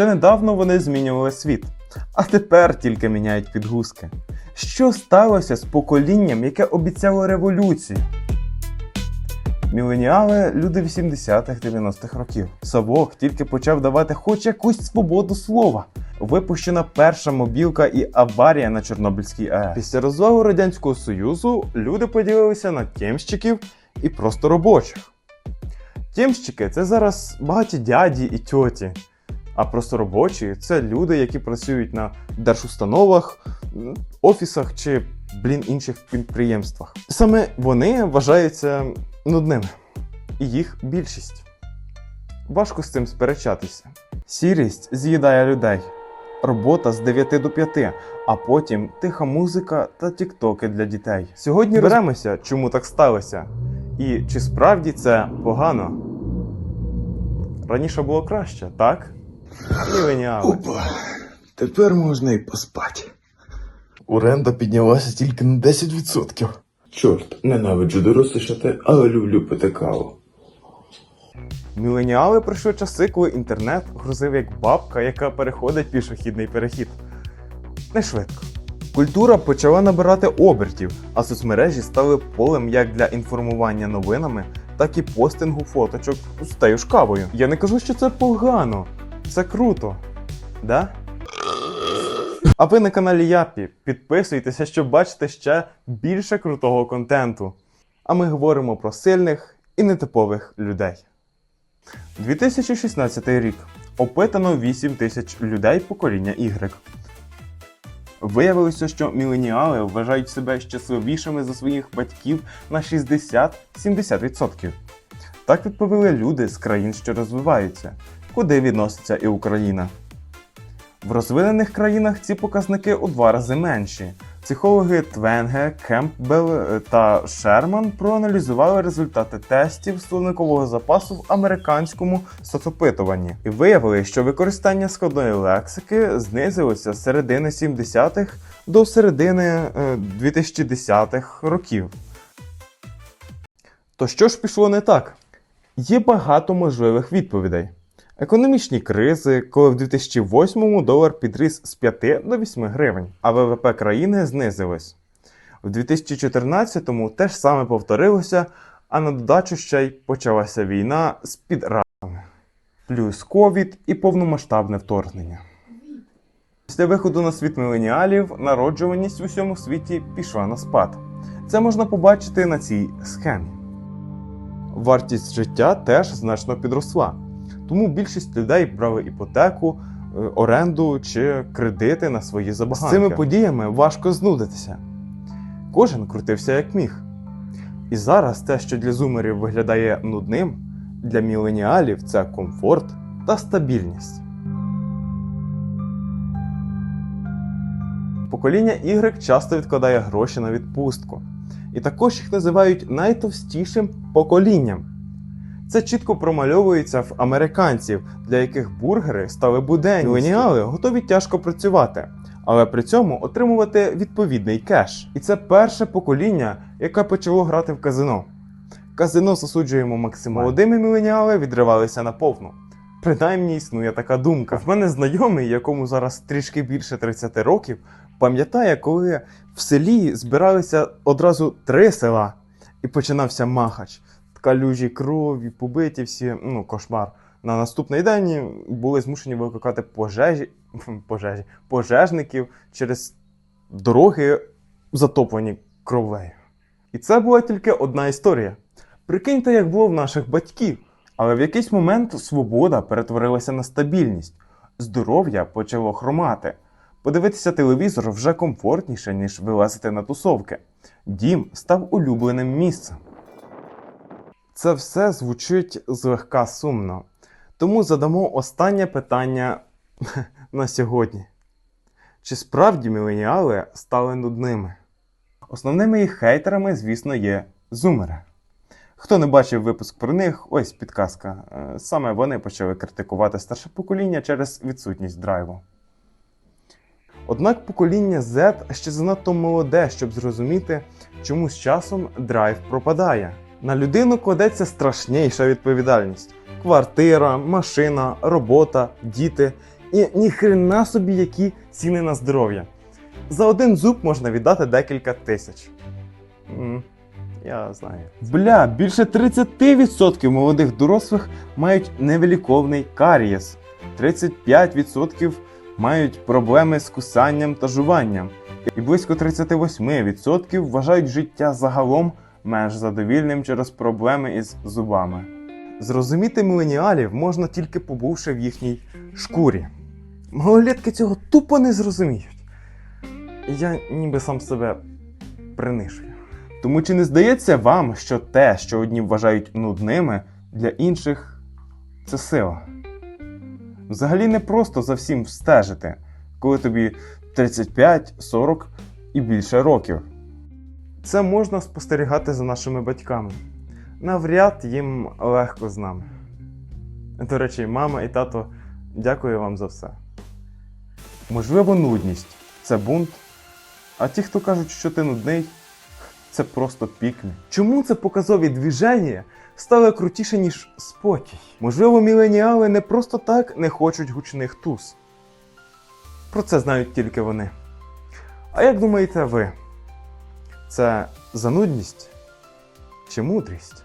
Ще недавно вони змінювали світ, а тепер тільки міняють підгузки. Що сталося з поколінням, яке обіцяло революцію? Міленіали люди 80-х 90-х років. Совок тільки почав давати хоч якусь свободу слова. Випущена перша мобілка і аварія на Чорнобильській АЕС. Після розвалу Радянського Союзу люди поділилися на тємщиків і просто робочих. Тємщики це зараз багаті дяді і тьоті. А просто робочі це люди, які працюють на держустановах, офісах чи, блін, інших підприємствах. Саме вони вважаються нудними. І їх більшість. Важко з цим сперечатися. Сірість з'їдає людей. Робота з 9 до 5, а потім тиха музика та тіктоки для дітей. Сьогодні розберемося, чому так сталося, і чи справді це погано. Раніше було краще, так? Міленіали. Опа, тепер можна і поспати. Оренда піднялася тільки на 10%. Чорт, ненавиджу дорослішати, але люблю пити каву. Міленіали пройшли часи, коли інтернет грузив як бабка, яка переходить пішохідний перехід. Не швидко. Культура почала набирати обертів, а соцмережі стали полем як для інформування новинами, так і постингу фоточок з тею ж кавою. Я не кажу, що це погано, це круто. Да? А ви на каналі Япі. Підписуйтеся, щоб бачити ще більше крутого контенту. А ми говоримо про сильних і нетипових людей. 2016 рік. Опитано 8 тисяч людей покоління Y. Виявилося, що міленіали вважають себе щасливішими за своїх батьків на 60-70%. Так відповіли люди з країн, що розвиваються, куди відноситься і Україна. В розвинених країнах ці показники у два рази менші. Психологи Твенге, Кемпбелл е, та Шерман проаналізували результати тестів словникового запасу в американському соцопитуванні і виявили, що використання складної лексики знизилося з середини 70-х до середини е, 2010-х років. То що ж пішло не так? Є багато можливих відповідей. Економічні кризи, коли в 2008-му долар підріс з 5 до 8 гривень, а ВВП країни знизилось. В 2014-му те ж саме повторилося, а на додачу ще й почалася війна з підразами. Плюс ковід і повномасштабне вторгнення. Після виходу на світ міленіалів народжуваність в усьому світі пішла на спад. Це можна побачити на цій схемі. Вартість життя теж значно підросла. Тому більшість людей брали іпотеку, е, оренду чи кредити на свої забаганки. З цими подіями важко знудитися. Кожен крутився як міг. І зараз те, що для зумерів виглядає нудним, для міленіалів це комфорт та стабільність. Покоління Y часто відкладає гроші на відпустку. І також їх називають найтовстішим поколінням. Це чітко промальовується в американців, для яких бургери стали буденністю. Міленіали готові тяжко працювати, але при цьому отримувати відповідний кеш. І це перше покоління, яке почало грати в казино. Казино засуджуємо максимально. Молодими міленіали відривалися на повну. Принаймні існує така думка. В мене знайомий, якому зараз трішки більше 30 років, пам'ятає, коли в селі збиралися одразу три села, і починався махач калюжі крові, побиті всі, ну, кошмар. На наступний день були змушені викликати пожежі, пожежі, пожежників через дороги, затоплені кровлею. І це була тільки одна історія. Прикиньте, як було в наших батьків. Але в якийсь момент свобода перетворилася на стабільність, здоров'я почало хромати. Подивитися телевізор вже комфортніше, ніж вилазити на тусовки. Дім став улюбленим місцем. Це все звучить злегка сумно. Тому задамо останнє питання на сьогодні. Чи справді міленіали стали нудними? Основними їх хейтерами, звісно, є зумери. Хто не бачив випуск про них, ось підказка. Е, Саме вони почали критикувати старше покоління через відсутність драйву. Однак покоління Z ще занадто молоде, щоб зрозуміти, чому з часом драйв пропадає. На людину кладеться страшніша відповідальність: квартира, машина, робота, діти. І ніхрена собі, які ціни на здоров'я. За один зуб можна віддати декілька тисяч. Я знаю. Бля, більше 30% молодих дорослих мають невиліковний карієс. 35% мають проблеми з кусанням та жуванням. І близько 38% вважають життя загалом менш задовільним через проблеми із зубами. Зрозуміти міленіалів можна тільки побувши в їхній шкурі. Малолітки цього тупо не зрозуміють. Я ніби сам себе принижую. Тому чи не здається вам, що те, що одні вважають нудними, для інших це сила? Взагалі не просто за всім встежити, коли тобі 35, 40 і більше років. Це можна спостерігати за нашими батьками. Навряд їм легко з нами. До речі, мама і тато, дякую вам за все. Можливо, нудність це бунт. А ті, хто кажуть, що ти нудний, це просто пікни. Чому це показові движення стали крутіше, ніж спокій? Можливо, міленіали не просто так не хочуть гучних туз. Про це знають тільки вони. А як думаєте ви? Це занудність чи мудрість?